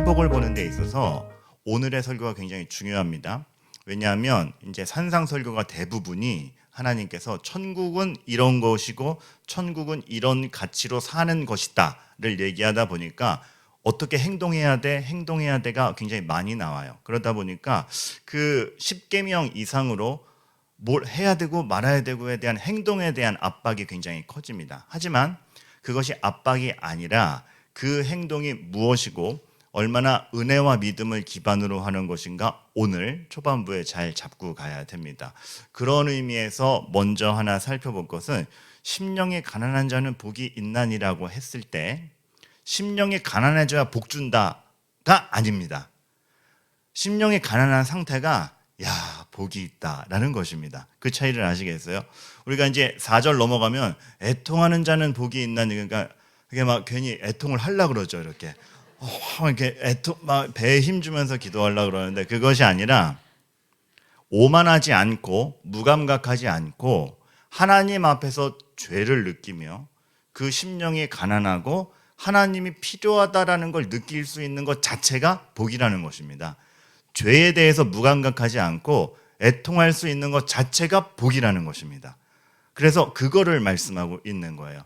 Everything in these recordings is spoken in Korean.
팔복을 보는 데 있어서 오늘의 설교가 굉장히 중요합니다. 왜냐하면 이제 산상 설교가 대부분이 하나님께서 천국은 이런 것이고 천국은 이런 가치로 사는 것이다를 얘기하다 보니까 어떻게 행동해야 돼, 행동해야 돼가 굉장히 많이 나와요. 그러다 보니까 그 10계명 이상으로 뭘 해야 되고 말아야 되고에 대한 행동에 대한 압박이 굉장히 커집니다. 하지만 그것이 압박이 아니라 그 행동이 무엇이고 얼마나 은혜와 믿음을 기반으로 하는 것인가 오늘 초반부에 잘 잡고 가야 됩니다. 그런 의미에서 먼저 하나 살펴볼 것은 심령이 가난한 자는 복이 있나니라고 했을 때 심령이 가난해져야 복 준다가 아닙니다. 심령이 가난한 상태가 야 복이 있다라는 것입니다. 그 차이를 아시겠어요? 우리가 이제 4절 넘어가면 애통하는 자는 복이 있나니 그러니까 그게 막 괜히 애통을 하려 그러죠 이렇게 어, 이렇게 애통 막 배에 힘 주면서 기도하려 그러는데 그것이 아니라 오만하지 않고 무감각하지 않고 하나님 앞에서 죄를 느끼며 그 심령이 가난하고 하나님이 필요하다라는 걸 느낄 수 있는 것 자체가 복이라는 것입니다. 죄에 대해서 무감각하지 않고 애통할 수 있는 것 자체가 복이라는 것입니다. 그래서 그거를 말씀하고 있는 거예요.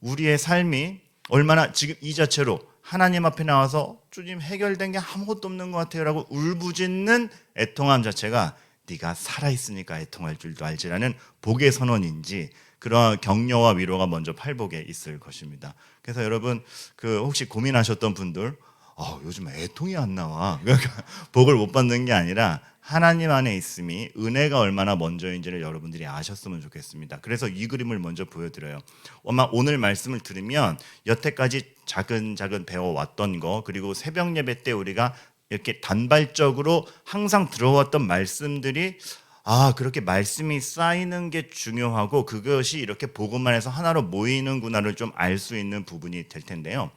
우리의 삶이 얼마나 지금 이 자체로 하나님 앞에 나와서 주님 해결된 게 아무것도 없는 것 같아요라고 울부짖는 애통함 자체가 네가 살아 있으니까 애통할 줄도 알지라는 복의 선언인지 그런 격려와 위로가 먼저 팔복에 있을 것입니다. 그래서 여러분 그 혹시 고민하셨던 분들 아, 요즘 애통이 안 나와. 그러니까 복을 못 받는 게 아니라 하나님 안에 있음이 은혜가 얼마나 먼저인지를 여러분들이 아셨으면 좋겠습니다. 그래서 이 그림을 먼저 보여드려요. 아마 오늘 말씀을 들으면 여태까지 작은 작은 배워왔던 거 그리고 새벽 예배 때 우리가 이렇게 단발적으로 항상 들어왔던 말씀들이 아 그렇게 말씀이 쌓이는 게 중요하고 그것이 이렇게 복음만 해서 하나로 모이는구나를 좀 알 수 있는 부분이 될 텐데요.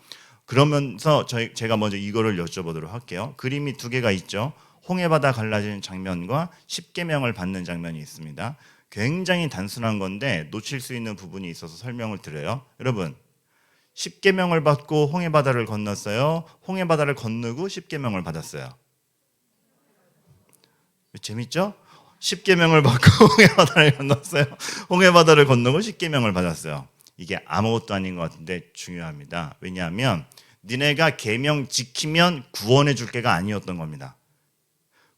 그러면서 저희 제가 먼저 이거를 여쭤보도록 할게요. 그림이 두 개가 있죠. 홍해바다 갈라지는 장면과 십계명을 받는 장면이 있습니다. 굉장히 단순한 건데 놓칠 수 있는 부분이 있어서 설명을 드려요. 여러분, 십계명을 받고 홍해바다를 건넜어요. 홍해바다를 건너고 십계명을 받았어요. 재밌죠? 십계명을 받고 홍해바다를 건넜어요. 홍해바다를 건너고 십계명을 받았어요. 이게 아무것도 아닌 것 같은데 중요합니다. 왜냐하면 니네가 계명 지키면 구원해 줄 게가 아니었던 겁니다.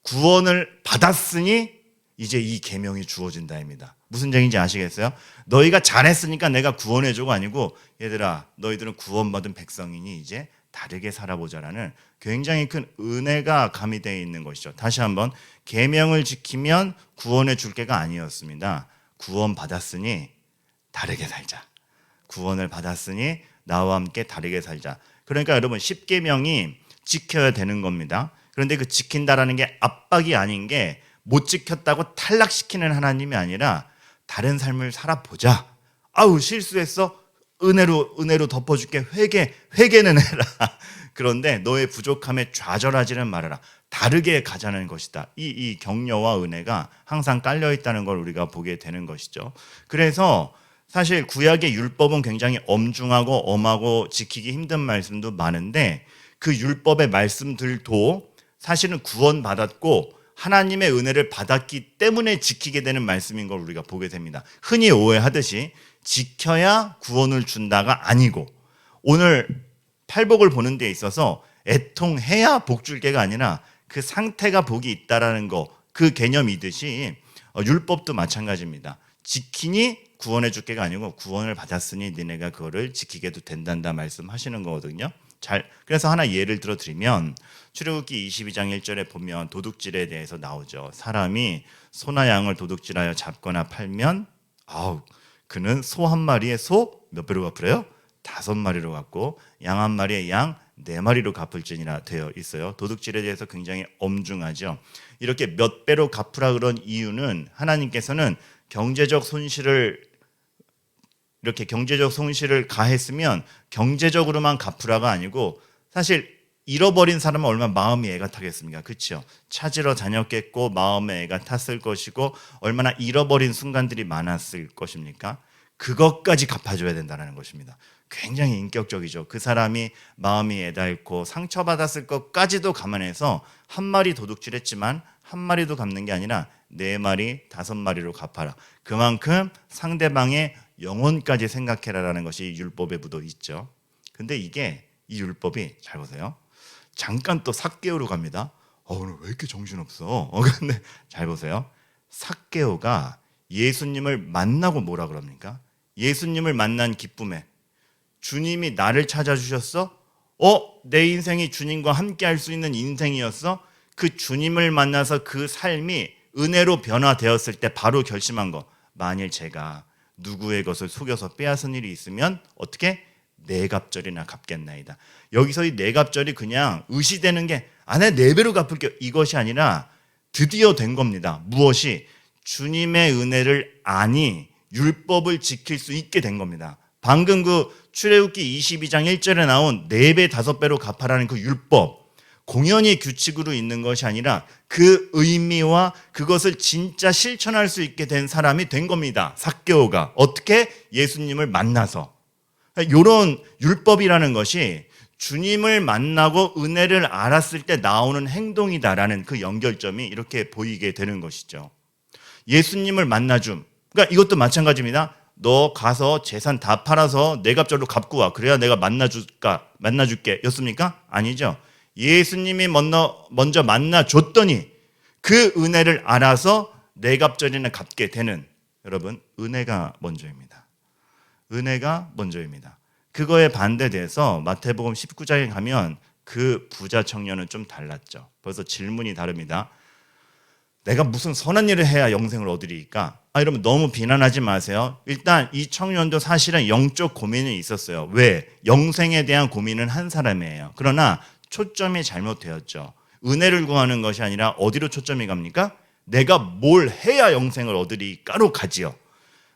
구원을 받았으니 이제 이 계명이 주어진다입니다. 무슨 얘기인지 아시겠어요? 너희가 잘했으니까 내가 구원해 주고 아니고 얘들아 너희들은 구원받은 백성이니 이제 다르게 살아보자라는 굉장히 큰 은혜가 가미되어 있는 것이죠. 다시 한번 계명을 지키면 구원해 줄 게가 아니었습니다. 구원 받았으니 다르게 살자. 구원을 받았으니 나와 함께 다르게 살자. 그러니까 여러분 십계명이 지켜야 되는 겁니다. 그런데 그 지킨다라는 게 압박이 아닌 게 못 지켰다고 탈락시키는 하나님이 아니라 다른 삶을 살아보자. 아우 실수했어. 은혜로 은혜로 덮어줄게. 회개 회개는 해라. 그런데 너의 부족함에 좌절하지는 말아라. 다르게 가자는 것이다. 이, 이 격려와 은혜가 항상 깔려 있다는 걸 우리가 보게 되는 것이죠. 그래서 사실 구약의 율법은 굉장히 엄중하고 엄하고 지키기 힘든 말씀도 많은데 그 율법의 말씀들도 사실은 구원받았고 하나님의 은혜를 받았기 때문에 지키게 되는 말씀인 걸 우리가 보게 됩니다. 흔히 오해하듯이 지켜야 구원을 준다가 아니고 오늘 팔복을 보는 데 있어서 애통해야 복 줄게가 아니라 그 상태가 복이 있다라는 거 그 개념이듯이 어, 율법도 마찬가지입니다. 지키니 구원해 줄게가 아니고 구원을 받았으니 니네가 그거를 지키게도 된단다 말씀하시는 거거든요. 잘 그래서 하나 예를 들어 드리면 출애굽기 22장 1절에 보면 도둑질에 대해서 나오죠. 사람이 소나 양을 도둑질하여 잡거나 팔면 아우 그는 소 한 마리에 소 몇 배로 갚으래요? 다섯 마리로 갚고 양 한 마리에 양 네 마리로 갚을지니라 되어 있어요. 도둑질에 대해서 굉장히 엄중하죠. 이렇게 몇 배로 갚으라 그런 이유는 하나님께서는 경제적 손실을 이렇게 경제적 손실을 가했으면 경제적으로만 갚으라가 아니고 사실 잃어버린 사람은 얼마나 마음이 애가 타겠습니까? 그렇죠? 찾으러 다녔겠고 마음에 애가 탔을 것이고 얼마나 잃어버린 순간들이 많았을 것입니까? 그것까지 갚아줘야 된다는 것입니다. 굉장히 인격적이죠. 그 사람이 마음이 애달고 상처받았을 것까지도 감안해서 한 마리 도둑질했지만 한 마리도 갚는 게 아니라 네 마리, 다섯 마리로 갚아라. 그만큼 상대방의 영혼까지 생각해라라는 것이 율법에 묻어 있죠. 근데 이게 이 율법이 잘 보세요. 잠깐 또 삭개오로 갑니다. 어, 오늘 왜 이렇게 정신없어? 어, 근데 잘 보세요. 삭개오가 예수님을 만나고 뭐라 그럽니까? 예수님을 만난 기쁨에 주님이 나를 찾아주셨어? 어, 내 인생이 주님과 함께 할 수 있는 인생이었어? 그 주님을 만나서 그 삶이 은혜로 변화되었을 때 바로 결심한 거. 만일 제가 누구의 것을 속여서 빼앗은 일이 있으면 어떻게 내갑절이나 갚겠나이다. 여기서 이 내갑절이 그냥 의시되는 게 안에 네 배로 갚을게 이것이 아니라 드디어 된 겁니다. 무엇이 주님의 은혜를 아니 율법을 지킬 수 있게 된 겁니다. 방금 그 출애굽기 22장 1절에 나온 4배 5배로 갚아라는 그 율법 공연히 규칙으로 있는 것이 아니라 그 의미와 그것을 진짜 실천할 수 있게 된 사람이 된 겁니다. 삭개오가 어떻게 예수님을 만나서 이런 율법이라는 것이 주님을 만나고 은혜를 알았을 때 나오는 행동이다라는 그 연결점이 이렇게 보이게 되는 것이죠. 예수님을 만나줌. 그러니까 이것도 마찬가지입니다. 너 가서 재산 다 팔아서 내 값절로 갚고 와. 그래야 내가 만나줄까 만나줄게. 였습니까? 아니죠. 예수님이 먼저 먼저 만나 줬더니 그 은혜를 알아서 내 값절이나 갚게 되는 여러분 은혜가 먼저입니다. 은혜가 먼저입니다. 그거에 반대돼서 마태복음 19장에 가면 그 부자 청년은 좀 달랐죠. 벌써 질문이 다릅니다. 내가 무슨 선한 일을 해야 영생을 얻으리까? 아, 여러분 너무 비난하지 마세요. 일단 이 청년도 사실은 영적 고민이 있었어요. 왜? 영생에 대한 고민은 한 사람이에요. 그러나 초점이 잘못되었죠. 은혜를 구하는 것이 아니라 어디로 초점이 갑니까? 내가 뭘 해야 영생을 얻으리까로 가지요.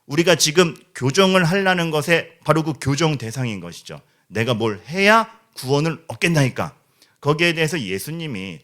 우리가 지금 교정을 하려는 것에 바로 그 교정 대상인 것이죠. 내가 뭘 해야 구원을 얻겠나이까? 거기에 대해서 예수님이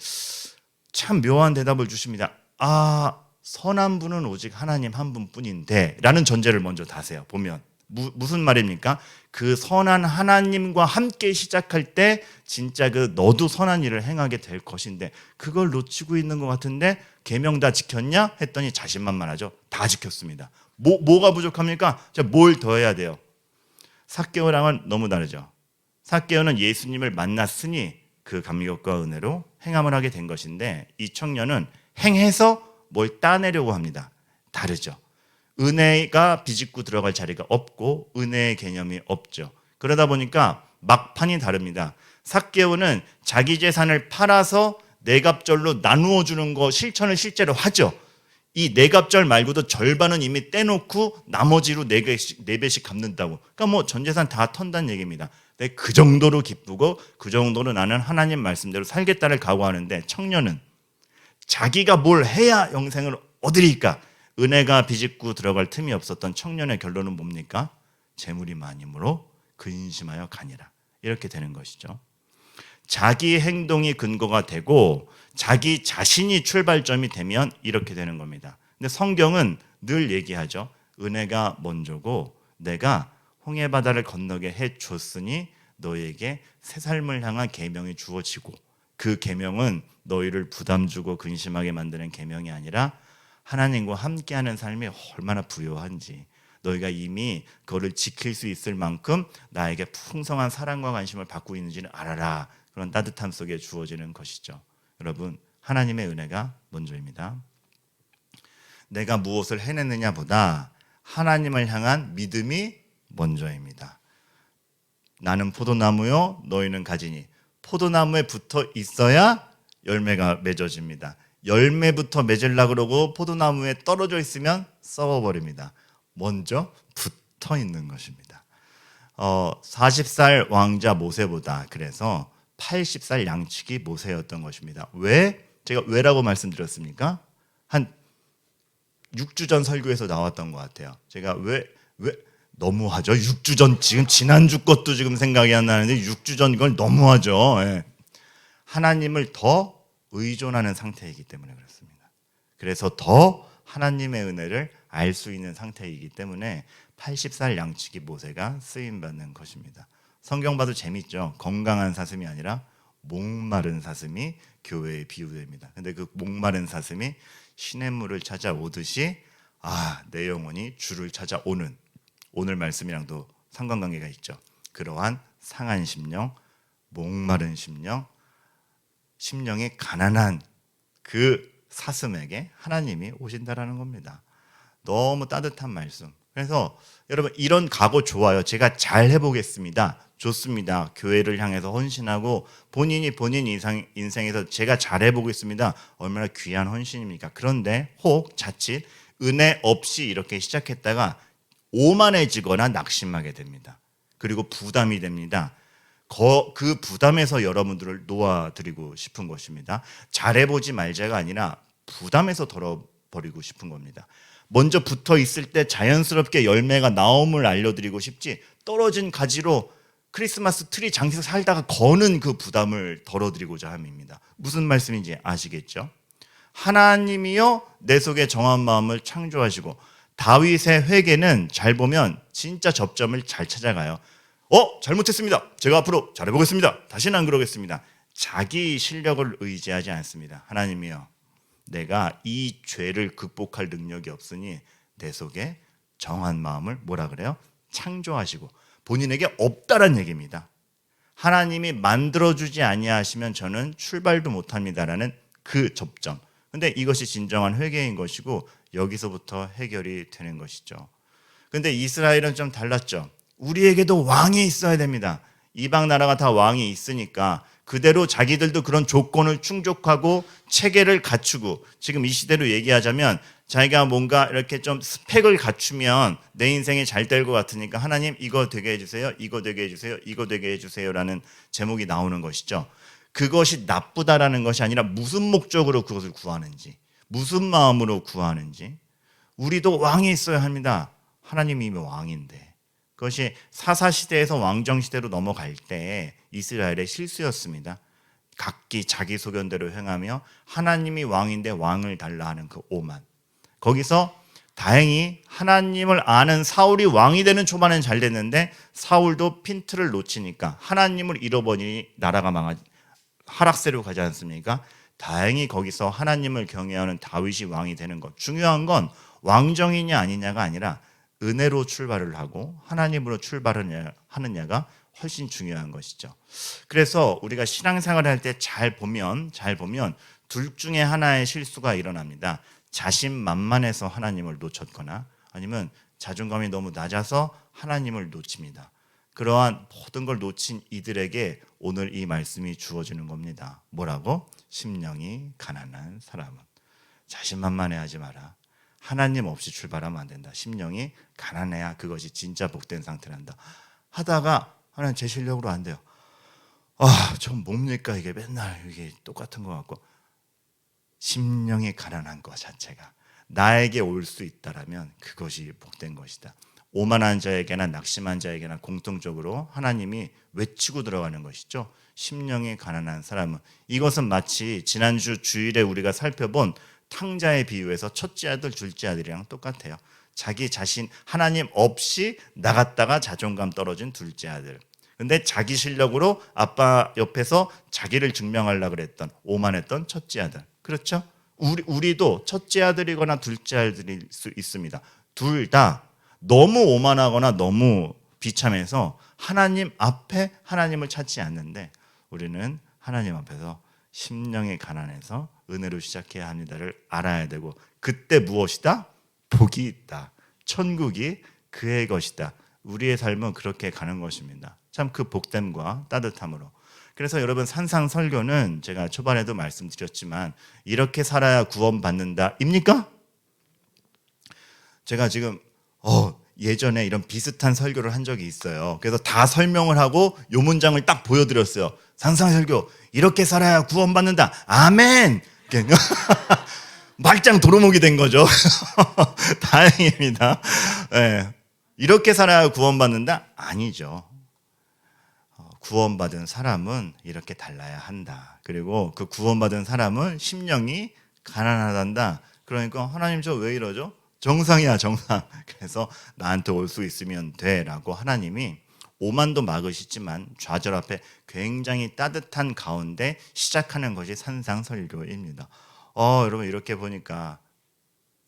참 묘한 대답을 주십니다. 아, 선한 분은 오직 하나님 한 분뿐인데 라는 전제를 먼저 다세요. 보면 무, 무슨 말입니까? 그 선한 하나님과 함께 시작할 때 진짜 그 너도 선한 일을 행하게 될 것인데 그걸 놓치고 있는 것 같은데 계명 다 지켰냐 했더니 자신만만하죠. 다 지켰습니다. 뭐 뭐가 부족합니까? 자, 뭘더 해야 돼요? 사개오랑은 너무 다르죠. 사개오는 예수님을 만났으니 그 감격과 은혜로 행함을 하게 된 것인데 이 청년은 행해서 뭘 따내려고 합니다. 다르죠. 은혜가 비집고 들어갈 자리가 없고 은혜의 개념이 없죠. 그러다 보니까 막판이 다릅니다. 삭개오는 자기 재산을 팔아서 내갑절로 나누어 주는 거 실천을 실제로 하죠. 이 내갑절 말고도 절반은 이미 떼놓고 나머지로 네 배씩, 네 배씩 갚는다고. 그러니까 뭐 전 재산 다 턴다는 얘기입니다. 근데 그 정도로 기쁘고 그 정도로 나는 하나님 말씀대로 살겠다를 각오하는데 청년은 자기가 뭘 해야 영생을 얻으리까? 은혜가 비집고 들어갈 틈이 없었던 청년의 결론은 뭡니까? 재물이 많음으로 근심하여 가니라. 이렇게 되는 것이죠. 자기 행동이 근거가 되고 자기 자신이 출발점이 되면 이렇게 되는 겁니다. 근데 성경은 늘 얘기하죠. 은혜가 먼저고 내가 홍해 바다를 건너게 해 줬으니 너에게 새 삶을 향한 계명이 주어지고 그 계명은 너희를 부담 주고 근심하게 만드는 계명이 아니라 하나님과 함께하는 삶이 얼마나 부요한지 너희가 이미 그거를 지킬 수 있을 만큼 나에게 풍성한 사랑과 관심을 받고 있는지는 알아라. 그런 따뜻함 속에 주어지는 것이죠. 여러분, 하나님의 은혜가 먼저입니다. 내가 무엇을 해냈느냐보다 하나님을 향한 믿음이 먼저입니다. 나는 포도나무요, 너희는 가지니. 포도나무에 붙어 있어야 열매가 맺어집니다. 열매부터 맺으려 그러고 포도나무에 떨어져 있으면 썩어버립니다. 먼저 붙어 있는 것입니다. 어, 40살 왕자 모세보다 그래서 80살 양치기 모세였던 것입니다. 왜? 제가 왜라고 말씀드렸습니까? 한 6주 전 설교에서 나왔던 것 같아요. 제가 왜, 왜, 너무하죠. 6주 전, 지금 지난주 것도 지금 생각이 안 나는데 6주 전 이걸 너무하죠. 예. 하나님을 더 의존하는 상태이기 때문에 그렇습니다. 그래서 더 하나님의 은혜를 알 수 있는 상태이기 때문에 80살 양치기 모세가 쓰임 받는 것입니다. 성경 봐도 재밌죠. 건강한 사슴이 아니라 목마른 사슴이 교회에 비유됩니다. 근데 그 목마른 사슴이 시냇물을 찾아오듯이 아, 내 영혼이 주를 찾아오는 오늘 말씀이랑도 상관관계가 있죠. 그러한 상한 심령, 목마른 심령, 심령이 가난한 그 사슴에게 하나님이 오신다라는 겁니다. 너무 따뜻한 말씀. 그래서 여러분 이런 각오 좋아요. 제가 잘 해보겠습니다. 좋습니다. 교회를 향해서 헌신하고 본인이 본인 인상, 인생에서 제가 잘 해보겠습니다. 얼마나 귀한 헌신입니까? 그런데 혹 자칫 은혜 없이 이렇게 시작했다가 오만해지거나 낙심하게 됩니다. 그리고 부담이 됩니다. 거- 그 부담에서 여러분들을 놓아드리고 싶은 것입니다. 잘해보지 말자가 아니라 부담에서 덜어버리고 싶은 겁니다. 먼저 붙어 있을 때 자연스럽게 열매가 나옴을 알려드리고 싶지 떨어진 가지로 크리스마스 트리 장식 살다가 거는 그 부담을 덜어드리고자 함입니다. 무슨 말씀인지 아시겠죠? 하나님이요 내 속에 정한 마음을 창조하시고 다윗의 회개는 잘 보면 진짜 접점을 잘 찾아가요. 어 잘못했습니다. 제가 앞으로 잘해보겠습니다. 다시는 안 그러겠습니다. 자기 실력을 의지하지 않습니다. 하나님이요 내가 이 죄를 극복할 능력이 없으니 내 속에 정한 마음을 뭐라 그래요? 창조하시고 본인에게 없다란 얘기입니다. 하나님이 만들어 주지 아니하시면 저는 출발도 못 합니다라는 그 접점. 근데 이것이 진정한 회개인 것이고 여기서부터 해결이 되는 것이죠. 근데 이스라엘은 좀 달랐죠. 우리에게도 왕이 있어야 됩니다. 이방 나라가 다 왕이 있으니까 그대로 자기들도 그런 조건을 충족하고 체계를 갖추고 지금 이 시대로 얘기하자면 자기가 뭔가 이렇게 좀 스펙을 갖추면 내 인생이 잘 될 것 같으니까 하나님 이거 되게 해주세요, 이거 되게 해주세요, 이거 되게 해주세요라는 제목이 나오는 것이죠. 그것이 나쁘다라는 것이 아니라 무슨 목적으로 그것을 구하는지, 무슨 마음으로 구하는지, 우리도 왕이 있어야 합니다. 하나님이 이미 왕인데. 그것이 사사 시대에서 왕정 시대로 넘어갈 때 이스라엘의 실수였습니다. 각기 자기 소견대로 행하며 하나님이 왕인데 왕을 달라 하는 그 오만. 거기서 다행히 하나님을 아는 사울이 왕이 되는 초반엔 잘 됐는데 사울도 핀트를 놓치니까 하나님을 잃어버리니 나라가 망하 하락세로 가지 않습니까? 다행히 거기서 하나님을 경외하는 다윗이 왕이 되는 것. 중요한 건 왕정이냐 아니냐가 아니라 은혜로 출발을 하고 하나님으로 출발을 하느냐가 훨씬 중요한 것이죠. 그래서 우리가 신앙생활을 할때 잘 보면 잘 보면 둘 중에 하나의 실수가 일어납니다. 자신만만해서 하나님을 놓쳤거나 아니면 자존감이 너무 낮아서 하나님을 놓칩니다. 그러한 모든 걸 놓친 이들에게 오늘 이 말씀이 주어지는 겁니다. 뭐라고? 심령이 가난한 사람은 자신만만해 하지 마라. 하나님 없이 출발하면 안 된다. 심령이 가난해야 그것이 진짜 복된 상태란다. 하다가 하나님 제 실력으로 안 돼요. 아, 전 뭡니까 이게 맨날 이게 똑같은 것 같고 심령이 가난한 것 자체가 나에게 올 수 있다라면 그것이 복된 것이다. 오만한 자에게나 낙심한 자에게나 공통적으로 하나님이 외치고 들어가는 것이죠. 심령이 가난한 사람은 이것은 마치 지난주 주일에 우리가 살펴본 탕자의 비유에서 첫째 아들, 둘째 아들이랑 똑같아요. 자기 자신 하나님 없이 나갔다가 자존감 떨어진 둘째 아들. 근데 자기 실력으로 아빠 옆에서 자기를 증명하려고 그랬던 오만했던 첫째 아들. 그렇죠? 우리 우리도 첫째 아들이거나 둘째 아들일 수 있습니다. 둘 다 너무 오만하거나 너무 비참해서 하나님 앞에 하나님을 찾지 않는데 우리는 하나님 앞에서 심령이 가난해서 은혜로 시작해야 합니다를 알아야 되고 그때 무엇이다? 복이 있다. 천국이 그의 것이다. 우리의 삶은 그렇게 가는 것입니다. 참 그 복됨과 따뜻함으로. 그래서 여러분 산상 설교는 제가 초반에도 말씀드렸지만 이렇게 살아야 구원받는다. 입니까? 제가 지금 어 예전에 이런 비슷한 설교를 한 적이 있어요. 그래서 다 설명을 하고 요 문장을 딱 보여드렸어요. 산상 설교 이렇게 살아야 구원받는다. 아멘. 말짱 도루묵이 된 거죠. 다행입니다. 예. 이렇게 살아야 구원받는다? 아니죠. 어, 구원받은 사람은 이렇게 달라야 한다. 그리고 그 구원받은 사람은 심령이 가난하단다. 그러니까 하나님 저 왜 이러죠? 정상이야 정상. 그래서 나한테 올 수 있으면 돼라고 하나님이 오만도 막으시지만 좌절 앞에 굉장히 따뜻한 가운데 시작하는 것이 산상설교입니다. 어 여러분 이렇게 보니까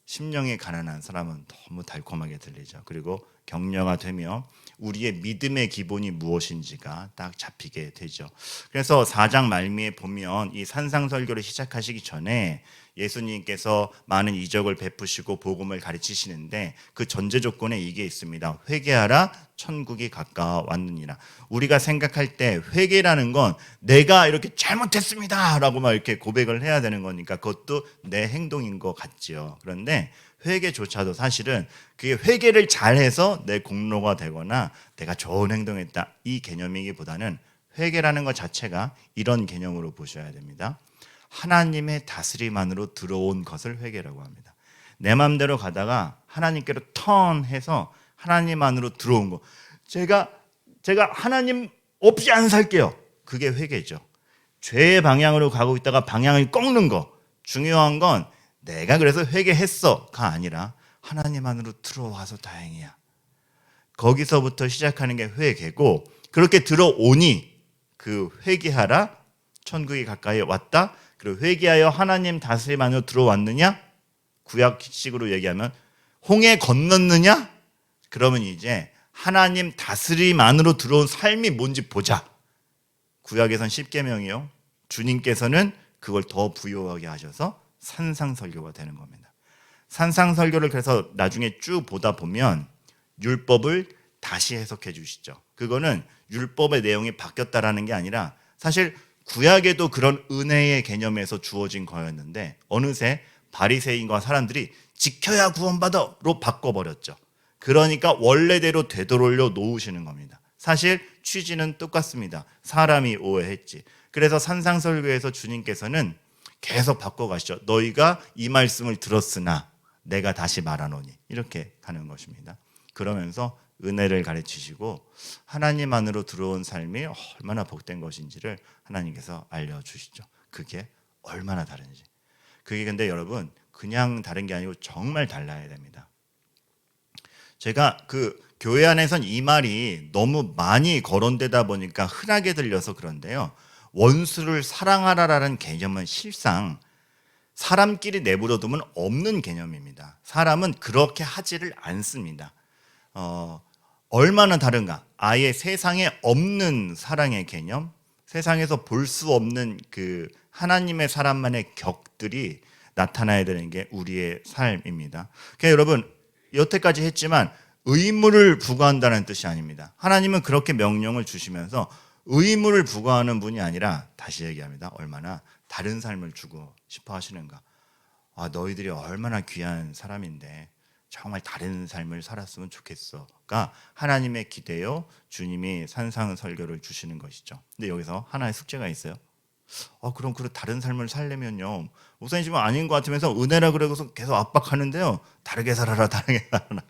심령이 가난한 사람은 너무 달콤하게 들리죠. 그리고 격려가 되며 우리의 믿음의 기본이 무엇인지가 딱 잡히게 되죠. 그래서 4장 말미에 보면 이 산상설교를 시작하시기 전에 예수님께서 많은 이적을 베푸시고 복음을 가르치시는데 그 전제 조건에 이게 있습니다. 회개하라 천국이 가까웠느니라. 우리가 생각할 때 회개라는 건 내가 이렇게 잘못했습니다라고 막 이렇게 고백을 해야 되는 거니까 그것도 내 행동인 것 같지요. 그런데 회개조차도 사실은 그게 회개를 잘해서 내 공로가 되거나 내가 좋은 행동했다 이 개념이기보다는 회개라는 것 자체가 이런 개념으로 보셔야 됩니다. 하나님의 다스림 안으로 들어온 것을 회개라고 합니다. 내 마음대로 가다가 하나님께로 턴해서 하나님 안으로 들어온 거. 제가 제가 하나님 없이 안 살게요. 그게 회개죠. 죄의 방향으로 가고 있다가 방향을 꺾는 거. 중요한 건 내가 그래서 회개했어가 아니라 하나님 안으로 들어와서 다행이야. 거기서부터 시작하는 게 회개고 그렇게 들어오니 그 회개하라 천국이 가까이 왔다. 그리고 회개하여 하나님 다스림 안으로 들어왔느냐? 구약식으로 얘기하면 홍해 건넜느냐? 그러면 이제 하나님 다스림 안으로 들어온 삶이 뭔지 보자. 구약에선 10계명이요. 주님께서는 그걸 더 부여하게 하셔서 산상설교가 되는 겁니다. 산상설교를 그래서 나중에 쭉 보다 보면 율법을 다시 해석해 주시죠. 그거는 율법의 내용이 바뀌었다라는 게 아니라 사실 구약에도 그런 은혜의 개념에서 주어진 거였는데 어느새 바리새인과 사람들이 지켜야 구원받아로 바꿔버렸죠. 그러니까 원래대로 되돌려 놓으시는 겁니다. 사실 취지는 똑같습니다. 사람이 오해했지. 그래서 산상설교에서 주님께서는 계속 바꿔가시죠. 너희가 이 말씀을 들었으나 내가 다시 말하노니 이렇게 가는 것입니다. 그러면서 은혜를 가르치시고 하나님 안으로 들어온 삶이 얼마나 복된 것인지를 하나님께서 알려주시죠. 그게 얼마나 다른지. 그게 근데 여러분 그냥 다른 게 아니고 정말 달라야 됩니다. 제가 그 교회 안에선 이 말이 너무 많이 거론되다 보니까 흔하게 들려서 그런데요. 원수를 사랑하라라는 개념은 실상 사람끼리 내버려 두면 없는 개념입니다. 사람은 그렇게 하지를 않습니다. 어, 얼마나 다른가? 아예 세상에 없는 사랑의 개념, 세상에서 볼 수 없는 그 하나님의 사람만의 격들이 나타나야 되는 게 우리의 삶입니다. 그러니까 여러분 여태까지 했지만 의무를 부과한다는 뜻이 아닙니다. 하나님은 그렇게 명령을 주시면서 의무를 부과하는 분이 아니라 다시 얘기합니다. 얼마나 다른 삶을 주고 싶어 하시는가. 아, 너희들이 얼마나 귀한 사람인데 정말 다른 삶을 살았으면 좋겠어가 하나님의 기대요. 주님이 산상 설교를 주시는 것이죠. 근데 여기서 하나의 숙제가 있어요. 어, 그럼 그 다른 삶을 살려면요. 목사님 지금 아닌 것 같으면서 은혜라 그러고서 계속 압박하는데요. 다르게 살아라, 다르게 살아라.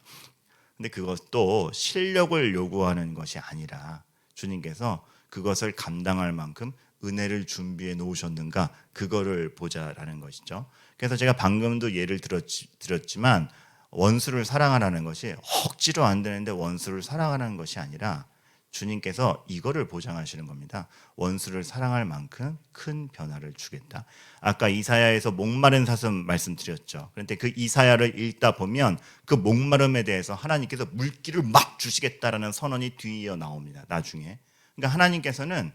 근데 그것도 실력을 요구하는 것이 아니라 주님께서 그것을 감당할 만큼 은혜를 준비해 놓으셨는가 그거를 보자라는 것이죠. 그래서 제가 방금도 예를 들었지, 들었지만 원수를 사랑하라는 것이 억지로 안 되는데 원수를 사랑하라는 것이 아니라 주님께서 이거를 보장하시는 겁니다. 원수를 사랑할 만큼 큰 변화를 주겠다. 아까 이사야에서 목마른 사슴 말씀드렸죠. 그런데 그 이사야를 읽다 보면 그 목마름에 대해서 하나님께서 물기를 막 주시겠다라는 선언이 뒤이어 나옵니다. 나중에. 그러니까 하나님께서는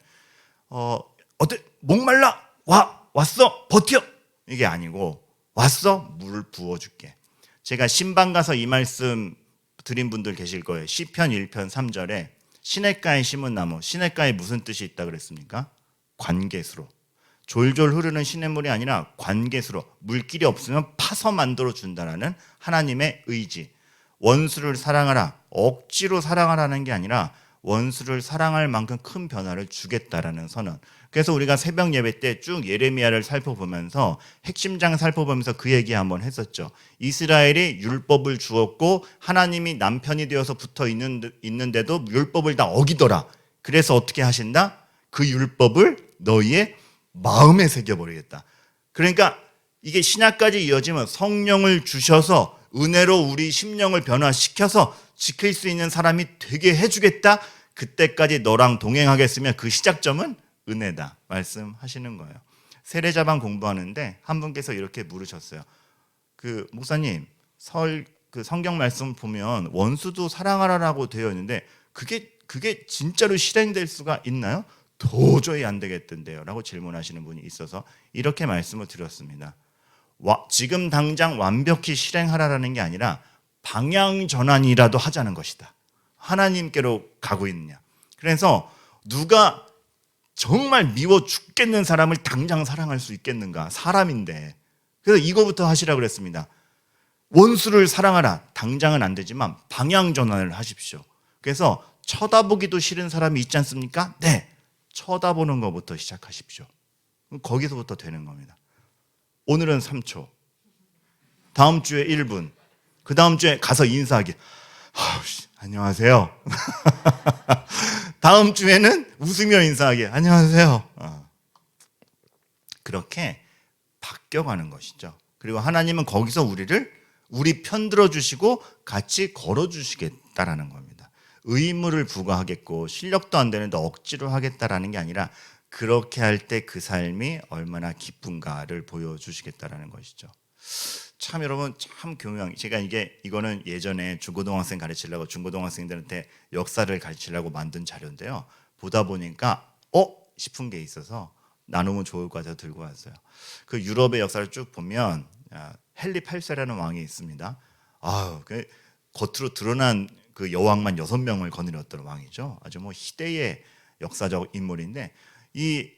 어 어때 목말라 와 왔어 버텨 이게 아니고 왔어 물 부어줄게. 제가 신방 가서 이 말씀 드린 분들 계실 거예요. 시편 1편 3절에 시냇가에 심은 나무, 시냇가에 무슨 뜻이 있다 그랬습니까? 관계수로. 졸졸 흐르는 시냇물이 아니라 관계수로 물길이 없으면 파서 만들어 준다라는 하나님의 의지. 원수를 사랑하라. 억지로 사랑하라는 게 아니라 원수를 사랑할 만큼 큰 변화를 주겠다라는 선언. 그래서 우리가 새벽 예배 때 쭉 예레미야를 살펴보면서 핵심장 살펴보면서 그 얘기 한번 했었죠. 이스라엘이 율법을 주었고 하나님이 남편이 되어서 붙어 있는, 있는데도 율법을 다 어기더라. 그래서 어떻게 하신다? 그 율법을 너희의 마음에 새겨 버리겠다. 그러니까 이게 신약까지 이어지면 성령을 주셔서 은혜로 우리 심령을 변화시켜서 지킬 수 있는 사람이 되게 해주겠다. 그때까지 너랑 동행하겠으면 그 시작점은 은혜다. 말씀하시는 거예요. 세례자방 공부하는데 한 분께서 이렇게 물으셨어요. 그 목사님 설 그 성경 말씀 보면 원수도 사랑하라라고 되어 있는데 그게 그게 진짜로 실행될 수가 있나요? 도저히 안 되겠던데요라고 질문하시는 분이 있어서 이렇게 말씀을 드렸습니다. 와, 지금 당장 완벽히 실행하라라는 게 아니라 방향 전환이라도 하자는 것이다. 하나님께로 가고 있느냐. 그래서 누가 정말 미워 죽겠는 사람을 당장 사랑할 수 있겠는가? 사람인데. 그래서 이거부터 하시라 그랬습니다. 원수를 사랑하라. 당장은 안 되지만 방향 전환을 하십시오. 그래서 쳐다보기도 싫은 사람이 있지 않습니까? 네. 쳐다보는 것부터 시작하십시오. 거기서부터 되는 겁니다. 오늘은 3초. 다음 주에 1분. 그 다음 주에 가서 인사하기. 아우, 씨, 안녕하세요. 다음 주에는 웃으며 인사하기. 안녕하세요. 어. 그렇게 바뀌어가는 것이죠. 그리고 하나님은 거기서 우리를 우리 편 들어주시고 같이 걸어주시겠다라는 겁니다. 의무를 부과하겠고 실력도 안 되는데 억지로 하겠다라는 게 아니라 그렇게 할 때 그 삶이 얼마나 기쁜가를 보여주시겠다라는 것이죠. 참 여러분 참 교묘한 제가 이게 이거는 예전에 중고등학생 가르치려고 중고등학생들한테 역사를 가르치려고 만든 자료인데요. 보다 보니까 어 싶은 게 있어서 나누면 좋을 것 같아서 들고 왔어요. 그 유럽의 역사를 쭉 보면 아, 헨리 8세라는 왕이 있습니다. 아유, 그 겉으로 드러난 그 여왕만 여섯 명을 거느렸던 왕이죠. 아주 뭐 희대의 역사적 인물인데 이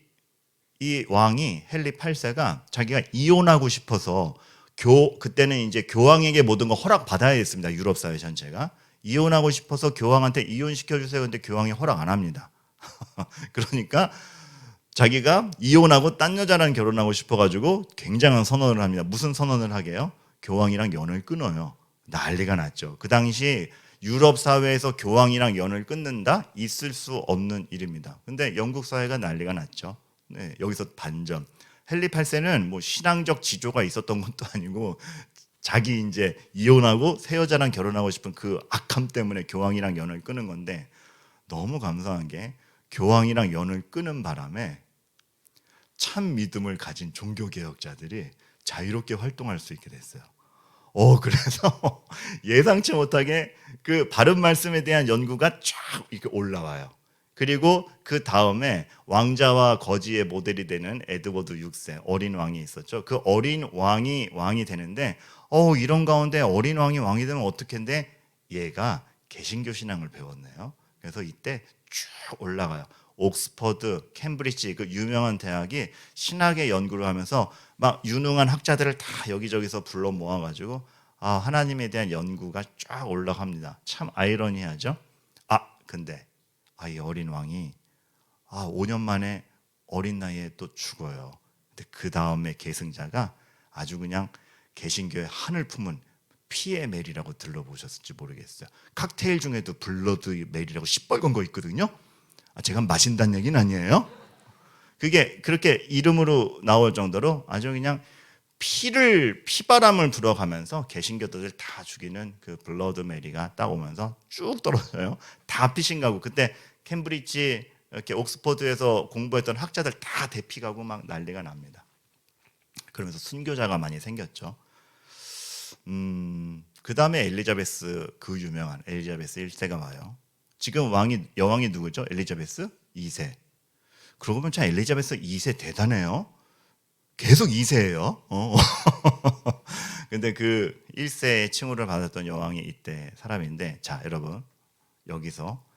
이 왕이 헨리 8세가 자기가 이혼하고 싶어서 교 그때는 이제 교황에게 모든 거 허락 받아야 했습니다. 유럽 사회 전체가 이혼하고 싶어서 교황한테 이혼 시켜 주세요. 근데 교황이 허락 안 합니다. 그러니까 자기가 이혼하고 딴 여자랑 결혼하고 싶어가지고 굉장한 선언을 합니다. 무슨 선언을 하게요? 교황이랑 연을 끊어요. 난리가 났죠. 그 당시 유럽 사회에서 교황이랑 연을 끊는다 있을 수 없는 일입니다. 근데 영국 사회가 난리가 났죠. 네, 여기서 반전. 헨리 8세는 뭐 신앙적 지조가 있었던 것도 아니고 자기 이제 이혼하고 새 여자랑 결혼하고 싶은 그 악함 때문에 교황이랑 연을 끊은 건데 너무 감사한 게 교황이랑 연을 끊은 바람에 참 믿음을 가진 종교 개혁자들이 자유롭게 활동할 수 있게 됐어요. 어 그래서 예상치 못하게 그 바른 말씀에 대한 연구가 쫙 이렇게 올라와요. 그리고 그 다음에 왕자와 거지의 모델이 되는 에드워드 6세 어린 왕이 있었죠. 그 어린 왕이 왕이 되는데 어 이런 가운데 어린 왕이 왕이 되면 어떻게인데 얘가 개신교 신앙을 배웠네요. 그래서 이때 쭉 올라가요. 옥스퍼드, 캠브리지 그 유명한 대학이 신학의 연구를 하면서 막 유능한 학자들을 다 여기저기서 불러 모아가지고 아 하나님에 대한 연구가 쫙 올라갑니다. 참 아이러니하죠. 아 근데 아이 어린 왕이 아 5년 만에 어린 나이에 또 죽어요. 근데 그 다음에 계승자가 아주 그냥 개신교의 하늘 품은 피의 멜이라고 들러보셨을지 모르겠어요. 칵테일 중에도 블러드 멜이라고 시뻘건 거 있거든요. 아, 제가 마신다는 얘기는 아니에요. 그게 그렇게 이름으로 나올 정도로 아주 그냥 피를 피바람을 불어가면서 개신교도들 다 죽이는 그 블러드 메리가 딱 오면서 쭉 떨어져요. 다 피신가고 그때 캠브리지 이렇게 옥스퍼드에서 공부했던 학자들 다 대피가고 막 난리가 납니다. 그러면서 순교자가 많이 생겼죠. 음, 그 다음에 엘리자베스 그 유명한 엘리자베스 1세가 와요. 지금 왕이 여왕이 누구죠? 엘리자베스 2세. 그러고 보면 참 엘리자베스 2세 대단해요. 계속 2세예요. 어. 근데 그 1세의 칭호를 받았던 여왕이 이때 사람인데 자, 여러분. 여기서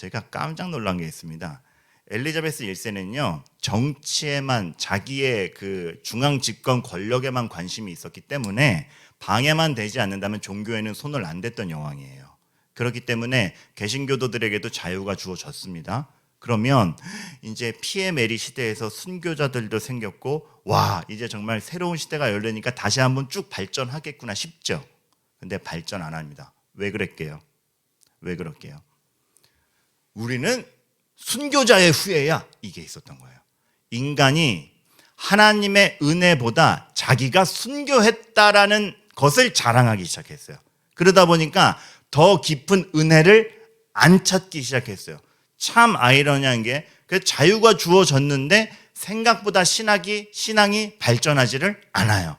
제가 깜짝 놀란 게 있습니다. 엘리자베스 1세는요. 정치에만 자기의 그 중앙 집권 권력에만 관심이 있었기 때문에 방해만 되지 않는다면 종교에는 손을 안 댔던 여왕이에요. 그렇기 때문에 개신교도들에게도 자유가 주어졌습니다. 그러면 이제 피해 메리 시대에서 순교자들도 생겼고 와 이제 정말 새로운 시대가 열리니까 다시 한번 쭉 발전하겠구나 싶죠. 근데 발전 안 합니다. 왜 그랬게요? 왜 그럴게요? 우리는 순교자의 후예야 이게 있었던 거예요. 인간이 하나님의 은혜보다 자기가 순교했다라는 것을 자랑하기 시작했어요. 그러다 보니까 더 깊은 은혜를 안 찾기 시작했어요. 참 아이러니한 게그 자유가 주어졌는데 생각보다 신학이 신앙이 발전하지를 않아요.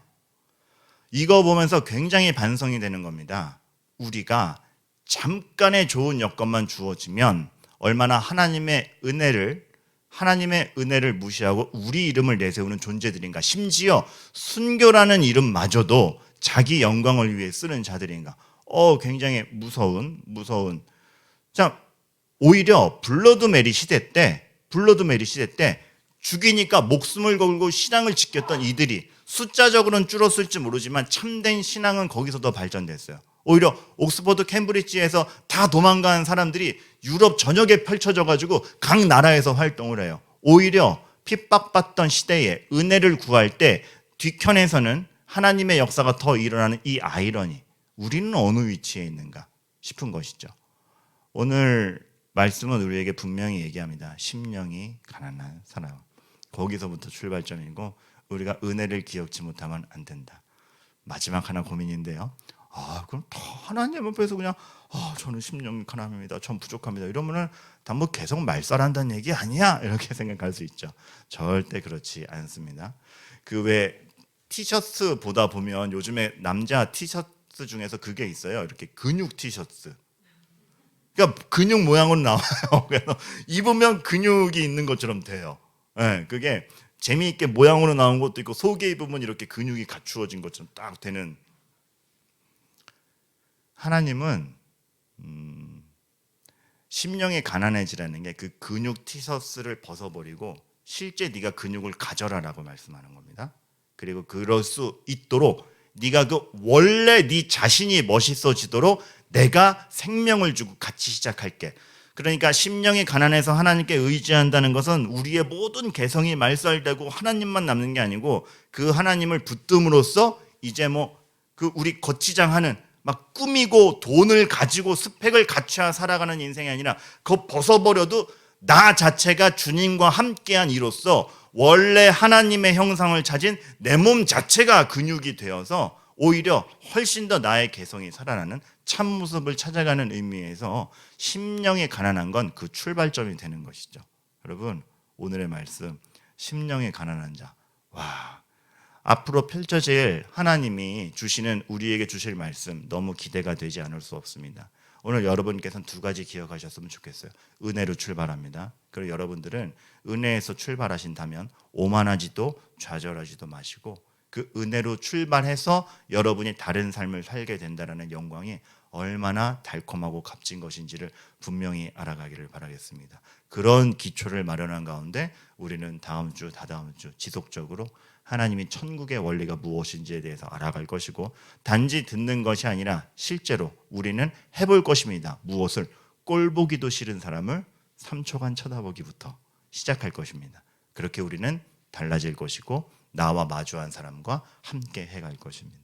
이거 보면서 굉장히 반성이 되는 겁니다. 우리가 잠깐의 좋은 여건만 주어지면 얼마나 하나님의 은혜를 하나님의 은혜를 무시하고 우리 이름을 내세우는 존재들인가. 심지어 순교라는 이름마저도 자기 영광을 위해 쓰는 자들인가. 어, 굉장히 무서운 무서운. 자, 오히려 블러드 메리 시대 때 블러드 메리 시대 때 죽이니까 목숨을 걸고 신앙을 지켰던 이들이 숫자적으로는 줄었을지 모르지만 참된 신앙은 거기서 더 발전됐어요. 오히려 옥스퍼드 캠브리지에서 다 도망간 사람들이 유럽 전역에 펼쳐져 가지고 각 나라에서 활동을 해요. 오히려 핍박받던 시대에 은혜를 구할 때 뒤편에서는 하나님의 역사가 더 일어나는 이 아이러니. 우리는 어느 위치에 있는가 싶은 것이죠. 오늘 말씀은 우리에게 분명히 얘기합니다. 심령이 가난한 사람. 거기서부터 출발점이고 우리가 은혜를 기억지 못하면 안 된다. 마지막 하나 고민인데요. 아, 그럼 다 하나님 앞에서 그냥 아, 저는 심령이 가난합니다. 전 부족합니다. 이러면은 다뭐 계속 말살한다는 얘기 아니야? 이렇게 생각할 수 있죠. 절대 그렇지 않습니다. 그 왜 티셔츠 보다 보면 요즘에 남자 티셔츠 중에서 그게 있어요. 이렇게 근육 티셔츠. 그러니까 근육 모양으로 나와요. 그래서 입으면 근육이 있는 것처럼 돼요. 예, 그게 재미있게 모양으로 나온 것도 있고 속에 입으면 이렇게 근육이 갖추어진 것처럼 딱 되는. 하나님은 음, 심령이 가난해지라는 게 그 근육 티셔츠를 벗어버리고 실제 네가 근육을 가져라라고 말씀하는 겁니다. 그리고 그럴 수 있도록 네가 그 원래 네 자신이 멋있어지도록 내가 생명을 주고 같이 시작할게. 그러니까 심령이 가난해서 하나님께 의지한다는 것은 우리의 모든 개성이 말살되고 하나님만 남는 게 아니고 그 하나님을 붙듦으로써 이제 뭐 그 우리 거치장하는 막 꾸미고 돈을 가지고 스펙을 갖춰야 살아가는 인생이 아니라 그거 벗어버려도 나 자체가 주님과 함께한 이로써 원래 하나님의 형상을 가진 내몸 자체가 근육이 되어서 오히려 훨씬 더 나의 개성이 살아나는 참 모습을 찾아가는 의미에서 심령이 가난한 건 그 출발점이 되는 것이죠. 여러분 오늘의 말씀 심령이 가난한 자. 와 앞으로 펼쳐질 하나님이 주시는 우리에게 주실 말씀 너무 기대가 되지 않을 수 없습니다. 오늘 여러분께서는 두 가지 기억하셨으면 좋겠어요. 은혜로 출발합니다. 그리고 여러분들은 은혜에서 출발하신다면 오만하지도 좌절하지도 마시고 그 은혜로 출발해서 여러분이 다른 삶을 살게 된다라는 영광이 얼마나 달콤하고 값진 것인지를 분명히 알아가기를 바라겠습니다. 그런 기초를 마련한 가운데 우리는 다음 주, 다다음 주 지속적으로 하나님이 천국의 원리가 무엇인지에 대해서 알아갈 것이고 단지 듣는 것이 아니라 실제로 우리는 해볼 것입니다. 무엇을 꼴보기도 싫은 사람을 3초간 쳐다보기부터 시작할 것입니다. 그렇게 우리는 달라질 것이고 나와 마주한 사람과 함께 해갈 것입니다.